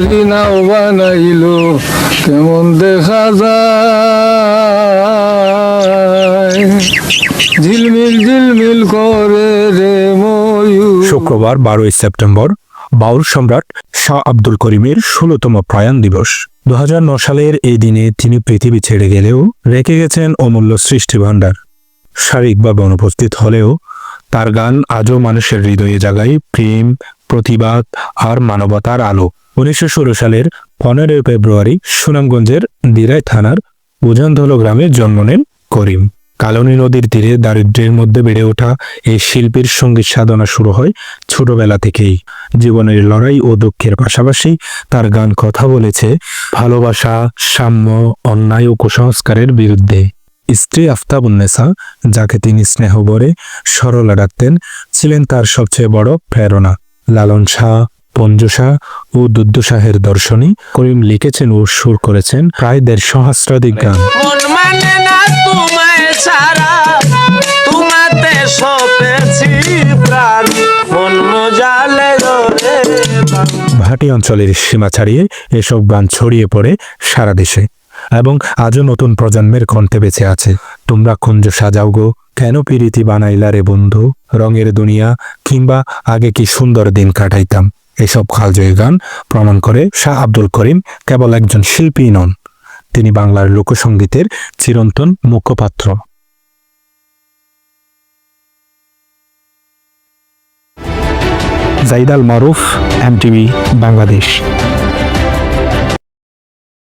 করি নাও বানাইলো, কেমন দেখা যায়? ঝিলমিল ঝিলমিল করে রে ময়ূর। শুক্রবার বারোই সেপ্টেম্বর, বাউল সম্রাট শাহ আব্দুল করিমের ষোলতম প্রয়াণ দিবস। দু সালের এই দিনে তিনি পৃথিবী ছেড়ে গেলেও রেখে গেছেন অমূল্য সৃষ্টি ভাণ্ডার শারীরিকভাবে অনুপস্থিত হলেও তার গান আজও মানুষের হৃদয়ে জাগায় প্রেম, প্রতিবাদ আর মানবতার আলো। উনিশশো ষোলো সালের পনেরোই ফেব্রুয়ারি সুনামগঞ্জের দিরাই থানার উজানধলো গ্রামে জন্ম নেন করিম। কালনী নদীর তীরে দারিদ্র্যের মধ্যে বেড়ে ওঠা এই শিল্পীর সংগীত সাধনা শুরু হয় ছোটবেলা থেকেই। জীবনের লড়াই ও দুঃখের পাশাপাশি তার গান কথা বলেছে ভালোবাসা, সাম্য, অন্যায় ও কুসংস্কারের বিরুদ্ধে। স্ত্রী আফতাবুন্নেসা যাকে তিনি স্নেহ ভরে সরলা ডাকতেন ছিলেন তার সবচেয়ে বড় প্রেরণা। লালন শাহ পঞ্জু শাহ ও দুদ্দশাহের দর্শনী করিম লিখেছেন ও সুর করেছেন প্রায় দেড় সহস্রাধিক গান। মন ভাটি অঞ্চলের সীমা ছাড়িয়ে এসব গান ছড়িয়ে পড়ে সারা দেশে এবং আজও নতুন প্রজন্মের কণ্ঠে বেঁচে আছে। তোমরা কুঞ্জ সাজাও গো কেন পিরিতি বানাইলা রে বন্ধু? রঙের দুনিয়া কিংবা আগে কি সুন্দর দিন কাটাইতাম? এসব খালজয়ী গান প্রমাণ করে শাহ আব্দুল করিম কেবল একজন শিল্পী নন, তিনি বাংলার লোকসঙ্গীতের চিরন্তন মুখপাত্র। জাইদাল মারুফ, এমটিভি বাংলাদেশ।